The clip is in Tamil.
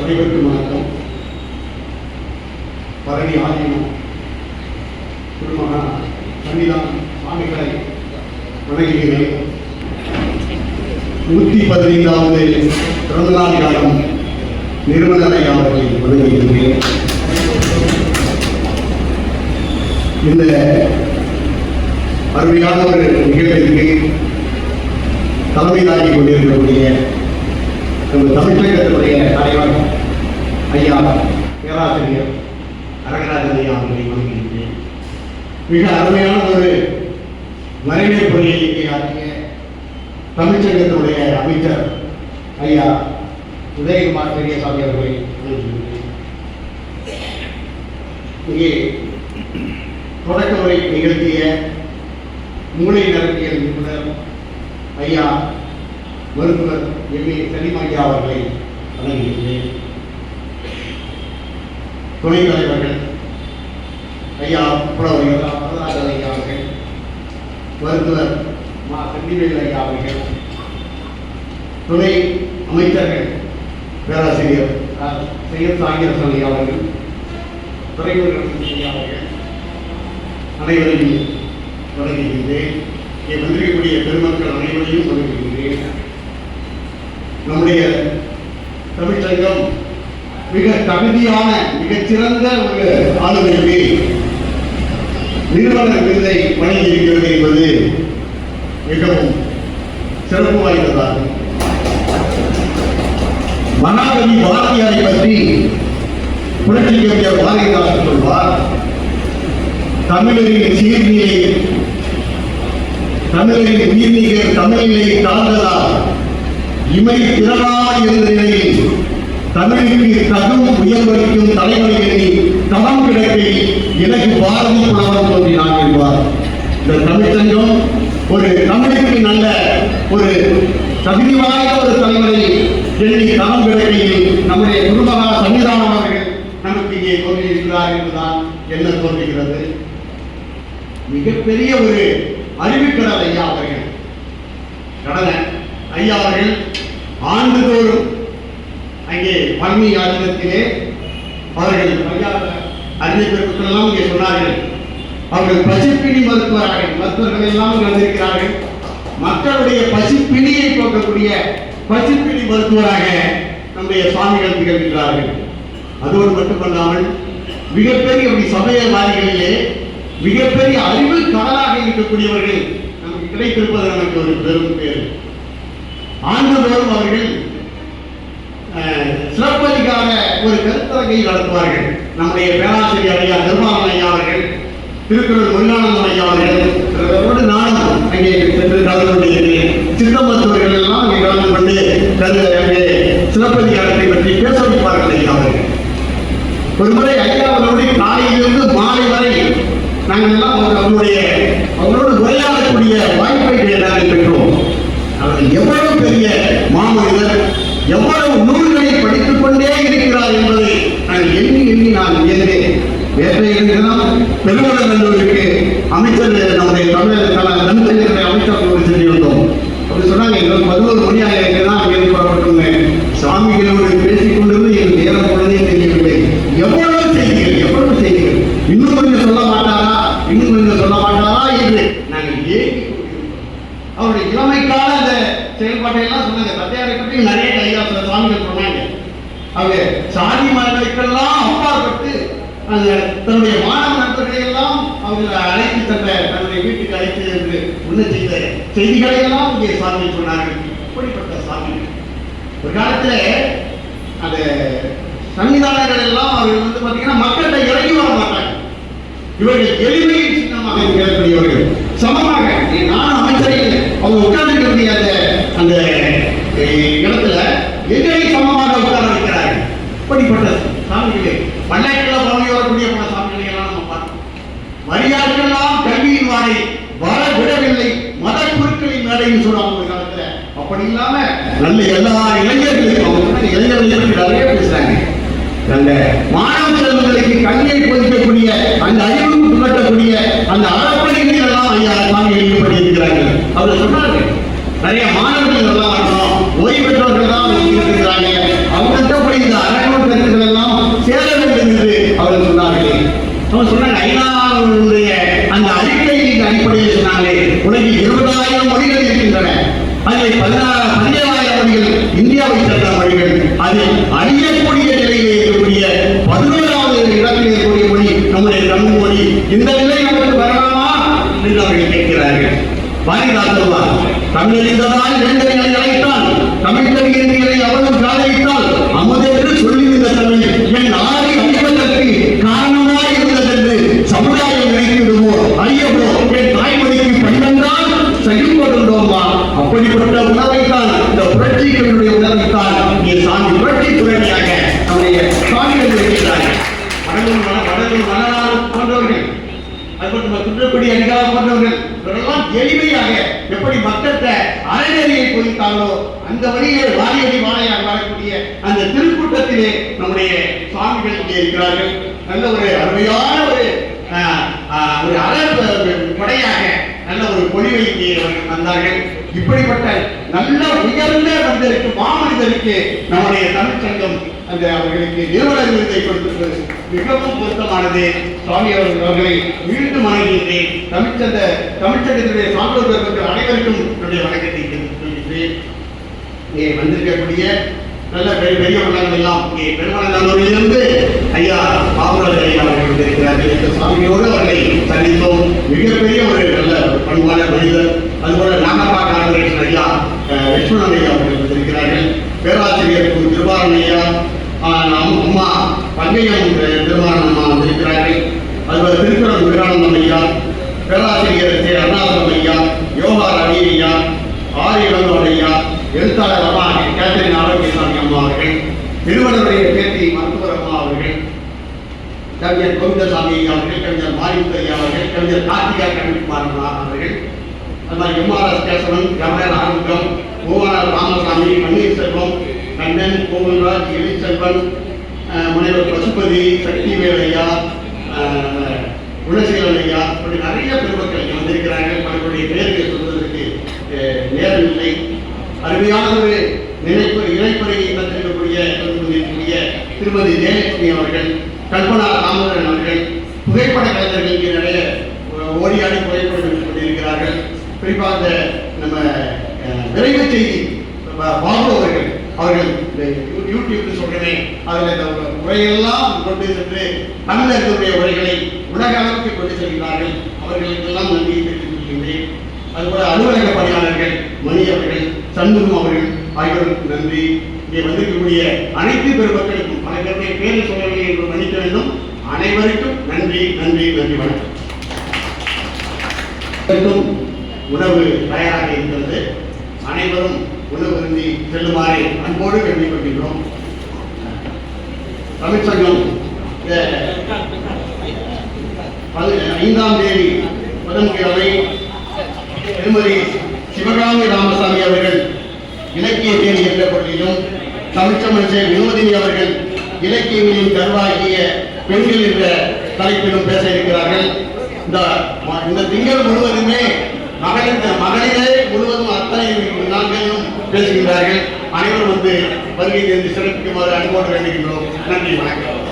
அனைவருக்கும் வணக்கம் பரணி ஆதீனம் குருமகா சன்னிதான் சுவாமிகளை வணங்குகிறேன். நூற்றி பதினைந்தாவது பிறந்தநாள் காலம் நிறுவனரை அவர்களை வணங்குகிறேன். இந்த அருமையான ஒரு நிகழ்விற்கு தலைமை கொண்டிருக்கக்கூடிய நம்ம தமிழகத்தினுடைய தலைவர் பேராசிரியர் அரங்கராஜன் அவர்களை வணங்குகின்றேன் மிக அருமையான ஒரு வரவேற்புரையை இங்கே ஆற்றிய தமிழ்ச்சங்கத்தினுடைய அமைச்சர் ஐயா உதயகுமார் பெரியசாமி அவர்களை வணங்குகின்றேன் இங்கே தொடக்க உரை நிகழ்த்திய மூளை நரம்பியல் நிபுணர் ஐயா மருத்துவர் எம் ஏ சலீம் அவர்களை வணங்குகின்றேன் துணைத் தலைவர்கள் ஐயா புலவர்கள் வரதராஜன் ஐயா அவர்கள் மருத்துவர் மா கண்டிவேல் ஐயா அவர்கள் துணை அமைச்சர்கள் பேராசிரியர் அஹ், சையத் ஐயா அவர்கள் துறைமுருகன் ஐயா அவர்கள் அனைவரையும் தொடங்குகின்றேன் இங்கே வந்திருக்கக்கூடிய பெருமக்கள் அனைவரையும் தொடங்குகின்றேன் நம்முடைய தமிழ்ச்சங்கம் மிக தகுதியான மிகச்சிறந்த ஒரு ஆளுமைக்கு நிறுவன விருதை வழங்கியிருக்கிறது என்பது மிகவும் சிறப்பு வாய்ந்ததாகும் மனாகவி பாரதியாரை பற்றி புரட்சி கவிஞர் பாரதிதாசன் சொல்வார். தமிழரின் சீர்நிலை தமிழரின் உயிர்நிலை தமிழிலே தாழ்ந்ததால் இமை திறனாக இருந்த நிலையில் தமிழுக்கு தகும் உயர்வளிக்கும் தலைவரை எண்ணி தடம் கிடக்கை எனக்கு பாரதி புலவன் தோன்றினான் என்பார். இந்த தமிழ்ச்சங்கம் ஒரு தமிழுக்கு நல்ல ஒரு தகுதி வாய்ந்த ஒரு தலைவரை எண்ணி தடம் கிடக்கையில் நம்முடைய குருமகா சன்னிதானம் அவர்கள் நமக்கு இங்கே தோன்றியிருக்கிறார் என்றுதான் என்ன தோன்றுகிறது? மிகப்பெரிய ஒரு அறிவிக்கிறார் ஐயா அவர்கள். கடன ஐயா அவர்கள் ஆண்டுதோறும் அங்கே பழனி அவர்கள் அறிஞர் அறிஞர்களுக்கெல்லாம் இங்கே சொன்னார்கள். அவர்கள் பசிப்பிணி மருத்துவராக மருத்துவர்கள் எல்லாம் இங்கே வந்திருக்கிறார்கள். மக்களுடைய பசிப்பிணியை போக்கக்கூடிய பசிப்பிணி மருத்துவராக நம்முடைய சுவாமிகள் திகழ்கிறார்கள் அதோடு மட்டுமல்லாமல் மிகப்பெரிய அப்படி சமயவாதிகளிலே மிகப்பெரிய அறிவு காலாக இருக்கக்கூடியவர்கள் நமக்கு கிடைத்திருப்பது நமக்கு ஒரு பெரும் பேர் ஆண்டுதோறும் அவர்கள் அஹ், சிறப்பதிகார ஒரு கருத்தரங்கை நடத்துவார்கள். நம்முடைய பேராசிரியர் ஐயா நிர்மலன் ஐயா அவர்கள் திருக்குறள் முருகானந்தம் ஐயா அவர்கள் நானும் அங்கே சென்று கலந்து கொண்டிருக்கிறேன். சித்த மருத்துவர்கள் எல்லாம் அங்கே கலந்து கொண்டு கரு அங்கே சிலப்பதிகாரத்தை பற்றி பேச வைப்பார்கள் ஐயா அவர்கள். ஒருமுறை ஐயா அவர்களுடைய காலையிலிருந்து மாலை வரை நாங்கள் எல்லாம் அவர் அவருடைய அவரோடு உரையாடக்கூடிய வாய்ப்பை நாங்கள் பெற்றோம் அவர் எவ்வளவு பெரிய மாமனிதர் எவ்வளவு நூல்களை படித்துக் கொண்டே இருக்கிறார் என்பதை நான் எண்ணி எண்ணி நான் இயன்றேன் நேற்றைய தினம் பெருமளர் அமைச்சர் நம்முடைய தமிழக தமிழக அமைச்சர் ஒரு சென்று வந்தோம் அப்படி சொன்னாங்க எங்களுக்கு பதினோரு மணி ஆகிய தான் அங்கே புறப்பட்டுங்க. சுவாமிகளோடு பேசிக் கொண்டிருந்து என் நேரம் பொழுதே தெரியவில்லை. எவ்வளவு செய்திகள் எவ்வளவு செய்திகள்? இன்னும் கொஞ்சம் சொல்ல மாட்டாரா? இன்னும் கொஞ்சம் சொல்ல மாட்டாரா என்று நாங்கள் ஏங்கி அவருடைய இளமைக்கால அந்த செயல்பாட்டை எல்லாம் சொன்னாங்க. தத்தையாரை பற்றி நிறைய கையா சில சுவாமிகள் சொன்னாங்க. அவங்க சாதி மரங்களுக்கெல்லாம் அப்பாற்பட்டு அந்த தன்னுடைய மாணவ நண்பர்களை எல்லாம் அவங்க அழைத்து தந்த தன்னுடைய வீட்டுக்கு அழைத்து என்று உள்ள செய்த செய்திகளை எல்லாம் இங்கே சாமி சொன்னார்கள். இப்படிப்பட்ட சாமி ஒரு காலத்துல அந்த சன்னிதானங்கள் எல்லாம் அவர்கள் வந்து பார்த்தீங்கன்னா மக்கள்கிட்ட இறங்கி வர மாட்டாங்க. இவர்கள் எளிமையின் சின்னமாக இருக்கக்கூடியவர்கள் மேடைன்னு சொல்றாங்க ஒரு காலத்துல. அப்படி இல்லாம நல்ல எல்லா இளைஞர்களுக்கும் இளைஞர்களை பற்றி நிறைய பேசுறாங்க. அந்த மாணவ செல்வங்களுக்கு கல்வியை போதிக்கக்கூடிய அந்த அறிவு புகட்டக்கூடிய அந்த அறப்பணிகளில் எல்லாம் ஐயா சாமி ஈடுபட்டிருக்கிறார்கள். அவர் சொன்னார்கள் நிறைய மாணவர்கள் எல்லாம் பாரதிதாசன் சொல்வார் தமிழறிந்ததால் வேண்டனை அழைத்தான் தமிழ் கவிஞர்களை அவளும் காதலித்தால் அமுதென்று சொல்லியிருந்த தமிழ் என் ஆறை அழிப்பதற்கு காரணமாய் இருந்ததென்று சமுதாயம் நினைத்திடுமோ? அறியவோ? என் தாய்மொழிக்கு பணிவென்றால் சகிப்பதுண்டோமா? அப்படிப்பட்ட உணவைத்தான் இந்த புரட்சிகளுடைய உணவைத்தான் இங்கே சாமி புரட்சி துறையாக நம்முடைய சாமிகள் இருக்கிறார்கள் வடலூர் மல- வடலூர் மலராறு போன்றவர்கள் அதுபோல் நம்ம குன்றக்குடி போன்றவர்கள் இவரெல்லாம் எளிமையாக எப்படி மக்கள்கிட்ட அறநெறியை போதித்தாங்களோ அந்த வழியே வாரியடி வாழையாக வாழக்கூடிய அந்த திருக்கூட்டத்திலே நம்முடைய சுவாமிகள் இங்கே இருக்கிறார்கள். நல்ல ஒரு அருமையான ஒரு ஆஹ், ஒரு அற கொடையாக நல்ல ஒரு பொழிவை இங்கே அவர்கள் வந்தார்கள் இப்படிப்பட்ட நல்ல உயர்ந்த மனிதருக்கு மாமனிதருக்கு நம்முடைய தமிழ் சங்கம் அந்த அவர்களுக்கு நிறுவன விருதை கொடுத்திருப்பது மிகவும் பொருத்தமானது. சுவாமி அவர்கள் அவர்களை மீண்டும் வணங்குகின்றேன். தமிழ்ச்சந்த தமிழ்ச்சங்கத்தினுடைய சான்றோர் பெருமக்கள் அனைவருக்கும் என்னுடைய வணக்கத்தை தெரிவித்துக் இங்கே வந்திருக்கக்கூடிய நல்ல பெரிய பெரிய உள்ளங்கள் எல்லாம் இங்கே பெருமநல்லூரிலிருந்து ஐயா பாபுராஜ் அவர்கள் வந்திருக்கிறார்கள். இந்த சுவாமியோடு அவர்களை சந்தித்தோம். மிகப்பெரிய ஒரு நல்ல ஒரு பண்பான மனிதர். அதுபோல நாகப்பா கார்பரேஷன் ஐயா லட்சுமணன் ஐயா அவர்கள் வந்திருக்கிறார்கள் பேராசிரியர் கு. திருவாரன் ஐயா ஆஹ், நம் அம்மா பங்கையம் அஹ், வந்திருக்கிறார்கள். அதுபோல் திருக்குறள் விரானந்தம் ஐயா பேராசிரியர் ஜே அருணாசலம் ஐயா யோகா ரவி ஐயா ஆரி இளங்கோவன் ஐயா எழுத்தாளர் அம்மா கேத்தரின் ஆரோக்கியசாமி அம்மா அவர்கள் திருவள்ளுவரைய பேத்தி மருத்துவர் அம்மா அவர்கள் கவிஞர் கோவிந்தசாமி ஐயா அவர்கள் கவிஞர் மாரிமுத்து ஐயா அவர்கள் கவிஞர் கார்த்திகா கவிக்குமார் அவர்கள் அது மாதிரி எம்ஆர்எஸ் கேசவன் கவர்னர் ஆரம்பம் மூவனார் ராமசாமி பன்னீர்செல்வம் கண்ணன் கோவில்ராஜ் எலிச்செல்வன் முனைவர் பசுபதி சக்திவேல் ஐயா அஹ், குணசீலன் ஐயா இப்படி நிறைய பெருமக்கள் இங்கே வந்திருக்கிறார்கள் அவர்களுடைய பெயர்களை சொல்வதற்கு நேரம் இல்லை. அருமையான ஒரு நினைப்பு இணைப்பறையை தந்திருக்கக்கூடிய தந்திருக்கக்கூடிய திருமதி ஜெயலட்சுமி அவர்கள் கல்பனா ராமதரன் அவர்கள் புகைப்பட கலைஞர்கள் இங்கே நிறைய ஓடியாடி புகைப்படம் கொண்டிருக்கிறார்கள். குறிப்பாக அந்த நம்ம விரைவு செய்தி பாபு அவர்கள் அவர்கள் குறிப்பிட்டு யூ- அதில் இந்த உரையெல்லாம் கொண்டு சென்று தமிழர்களுடைய உரைகளை உலக அளவுக்கு கொண்டு செல்கிறார்கள். அவர்களுக்கெல்லாம் நன்றியை தெரிவித்துக் கொள்கின்றேன். அதுபோல அலுவலக பணியாளர்கள் மணி அவர்கள் சண்முகம் அவர்கள் ஆகியோருக்கு நன்றி. இங்கே வந்திருக்கக்கூடிய அனைத்து பெருமக்களுக்கும் அனைவருடைய பேருடைய பேரை சொல்லவில்லை என்று மன்னிக்க வேண்டும். அனைவருக்கும் நன்றி நன்றி நன்றி வணக்கம். உணவு தயாராக இருக்கிறது. அனைவரும் உணவு செல்லுமாறு அன்போடு கேள்விப்பட்டிருக்கிறோம் கொள்கின்றோம் ஐந்தாம் தேதி புதன்கிழமை திருமதி சிவகாமி ராமசாமி அவர்கள் இலக்கிய தேதி என்ற பொருளிலும் தமிழ்ச்சமச்சர் வினோதினி அவர்கள் இலக்கியங்களின் கருவாகிய பெண்கள் என்ற தலைப்பிலும் பேச இருக்கிறார்கள். இந்த இந்த திங்கள் முழுவதுமே மகளிர் மகளிரே முழுவதும் அத்தனை நாட்களிலும் பேசுகின்றார்கள். அனைவரும் வந்து வருகை தேர்ந்து சிறப்பிக்குமாறு அன்போடு வேண்டுகின்றோம். நன்றி வணக்கம்.